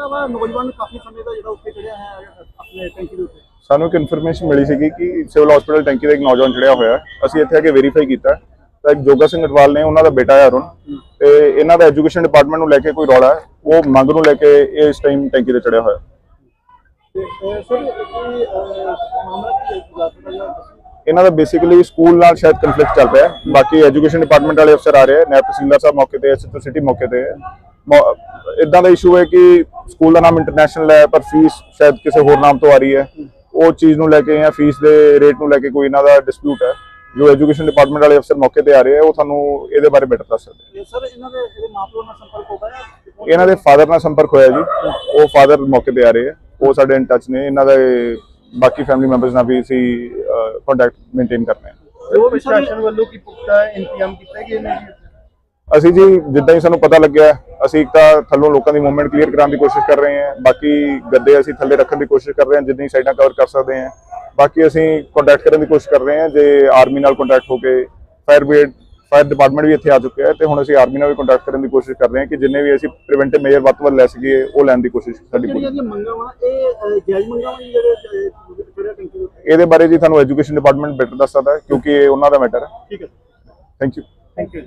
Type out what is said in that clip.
ਮਤਲਬ ਆ ਨੌਜਵਾਨ ਕਾਫੀ ਸਮੇਂ ਦਾ ਜਿਹੜਾ ਉੱਤੇ ਚੜਿਆ ਹੈ ਆਪਣੇ ਟੈਂਕੀ ਦੇ ਉੱਤੇ। ਸਾਨੂੰ ਇੱਕ ਇਨਫੋਰਮੇਸ਼ਨ ਮਿਲੀ ਸੀਗੀ ਕਿ ਸਿਵਲ ਹਸਪੀਟਲ ਟੈਂਕੀ ਦਾ ਇੱਕ ਨੌਜਵਾਨ ਚੜਿਆ ਹੋਇਆ। ਅਸੀਂ ਇੱਥੇ ਆ ਕੇ ਵੈਰੀਫਾਈ ਕੀਤਾ। ਤਾਂ ਇੱਕ ਜੋਗਾ ਸਿੰਘ ਅਟਵਾਲ ਨੇ ਉਹਨਾਂ ਦਾ ਬੇਟਾ ਹੈ ਅਰੁਣ। ਤੇ ਇਹਨਾਂ ਦਾ ਐਜੂਕੇਸ਼ਨ ਡਿਪਾਰਟਮੈਂਟ ਨੂੰ ਲੈ ਕੇ ਕੋਈ ਰੌਲਾ ਹੈ। ਉਹ ਮੰਗ ਨੂੰ ਲੈ ਕੇ ਇਸ ਟਾਈਮ ਟੈਂਕੀ ਤੇ ਚੜਿਆ ਹੋਇਆ। ਇਹਨਾਂ ਦਾ ਬੇਸਿਕਲੀ ਸਕੂਲ ਨਾਲ ਸ਼ਾਇਦ ਕਨਫਲਿਕਟ ਚੱਲ ਰਿਹਾ ਹੈ। ਬਾਕੀ ਐਜੂਕੇਸ਼ਨ ਡਿਪਾਰਟਮੈਂਟ ਵਾਲੇ ਅਫਸਰ ਆ ਰਹੇ ਹੈ। ਨਾਇਬ ਤਹਿਸੀਲਦਾਰ ਸਾਹਿਬ ਮੌਕੇ ਤੇ ਐਸਐਚਓ ਸਿਟੀ ਮੌਕੇ ਤੇ ਇਦਾਂ ਦਾ ਇਸ਼ੂ ਹੈ ਕਿ ਸਕੂਲ ਦਾ ਨਾਮ ਇੰਟਰਨੈਸ਼ਨਲ ਹੈ ਪਰ ਫੀਸ ਸ਼ਾਇਦ ਕਿਸੇ ਹੋਰ ਨਾਮ ਤੋਂ ਆ ਰਹੀ ਹੈ। ਉਹ ਚੀਜ਼ ਨੂੰ ਲੈ ਕੇ ਜਾਂ ਫੀਸ ਦੇ ਰੇਟ ਨੂੰ ਲੈ ਕੇ ਕੋਈ ਇਹਨਾਂ ਦਾ ਡਿਸਪਿਊਟ ਹੈ। ਜੋ ਐਜੂਕੇਸ਼ਨ ਡਿਪਾਰਟਮੈਂਟ ਵਾਲੇ ਅਫਸਰ ਮੌਕੇ ਤੇ ਆ ਰਹੇ ਹੈ ਉਹ ਤੁਹਾਨੂੰ ਇਹਦੇ ਬਾਰੇ ਬੈਟਰ ਦੱਸ ਸਕਦੇ ਸਰ ਇਹਨਾਂ ਦੇ ਇਹਦੇ ਮਾਪਿਆਂ ਨਾਲ ਸੰਪਰਕ ਹੋ? ਪਾਇਆ ਇਹਨਾਂ ਦੇ ਫਾਦਰ ਨਾਲ ਸੰਪਰਕ ਹੋਇਆ ਜੀ। ਉਹ ਫਾਦਰ ਮੌਕੇ ਤੇ ਆ ਰਹੇ ਹੈ। ਉਹ ਸਾਡੇ ਇਨ ਟੱਚ ਨੇ। ਇਹਨਾਂ ਦੇ ਬਾਕੀ ਫੈਮਿਲੀ ਮੈਂਬਰਸ ਨਾਲ ਵੀ ਅਸੀਂ ਕੰਟੈਕਟ ਮੇਨਟੇਨ ਕਰਨੇ ਆ ਜੋ ਵੀ ਸਰ ਪ੍ਰਸ਼ਾਸਨ ਵੱਲੋਂ ਕੀ ਪੁਖਤਾ ਇੰਤਜ਼ਾਮ ਕੀਤੇ ਗਏ ਨੇ ਜੀ ਅਸੀਂ ਜੀ ਜਿੱਦਾਂ ਹੀ ਸਾਨੂੰ ਪਤਾ ਲੱਗਿਆ ਅਸੀਂ ਇੱਕ ਤਾਂ ਥੱਲੋਂ ਲੋਕਾਂ ਦੀ ਮੂਵਮੈਂਟ ਕਲੀਅਰ ਕਰਾਉਣ ਦੀ ਕੋਸ਼ਿਸ਼ ਕਰ ਰਹੇ ਹਾਂ। ਬਾਕੀ ਗੱਦੇ ਅਸੀਂ ਥੱਲੇ ਰੱਖਣ ਦੀ ਕੋਸ਼ਿਸ਼ ਕਰ ਰਹੇ ਹਾਂ ਜਿੰਨੀ ਸਾਈਡਾਂ ਕਵਰ ਕਰ ਸਕਦੇ ਹਾਂ। ਬਾਕੀ ਅਸੀਂ ਕੰਟੈਕਟ ਕਰਨ ਦੀ ਕੋਸ਼ਿਸ਼ ਕਰ ਰਹੇ ਹਾਂ ਜੇ ਆਰਮੀ ਨਾਲ ਕੰਟੈਕਟ ਹੋ ਕੇ ਫਾਇਰ ਬ੍ਰਿਗੇਡ ਫਾਇਰ ਡਿਪਾਰਟਮੈਂਟ ਵੀ ਇੱਥੇ ਆ ਚੁੱਕਿਆ ਹੈ ਤੇ ਹੁਣ ਅਸੀਂ ਆਰਮੀ ਨਾਲ ਵੀ ਕੰਟੈਕਟ ਕਰਨ ਦੀ ਕੋਸ਼ਿਸ਼ ਕਰ ਰਹੇ ਹਾਂ ਕਿ ਜਿੰਨੇ ਵੀ ਅਸੀਂ ਪ੍ਰੀਵੈਂਟਿਵ ਮੇਜਰ ਵੱਧ ਤੋਂ ਵੱਧ ਲੈ ਸਕੀਏ ਉਹ ਲੈਣ ਦੀ ਕੋਸ਼ਿਸ਼ ਸਾਡੀ ਪੂਰੀ। ਜਿਹੜੀਆਂ ਮੰਗਾਂ ਵਾ ਇਹ ਜਾਇਜ਼ ਮੰਗਾਂ ਵਾ ਜਿਹੜੇ ਇਹਦੇ ਬਾਰੇ ਜੀ ਤੁਹਾਨੂੰ ਐਜੂਕੇਸ਼ਨ ਡਿਪਾਰਟਮੈਂਟ ਬੈਟਰ ਦੱਸ ਸਕਦਾ ਹੈ ਕਿਉਂਕਿ ਇਹ ਉਹਨਾਂ ਦਾ ਮੈਟਰ ਹੈ। ਠੀਕ ਹੈ। Thank you thank you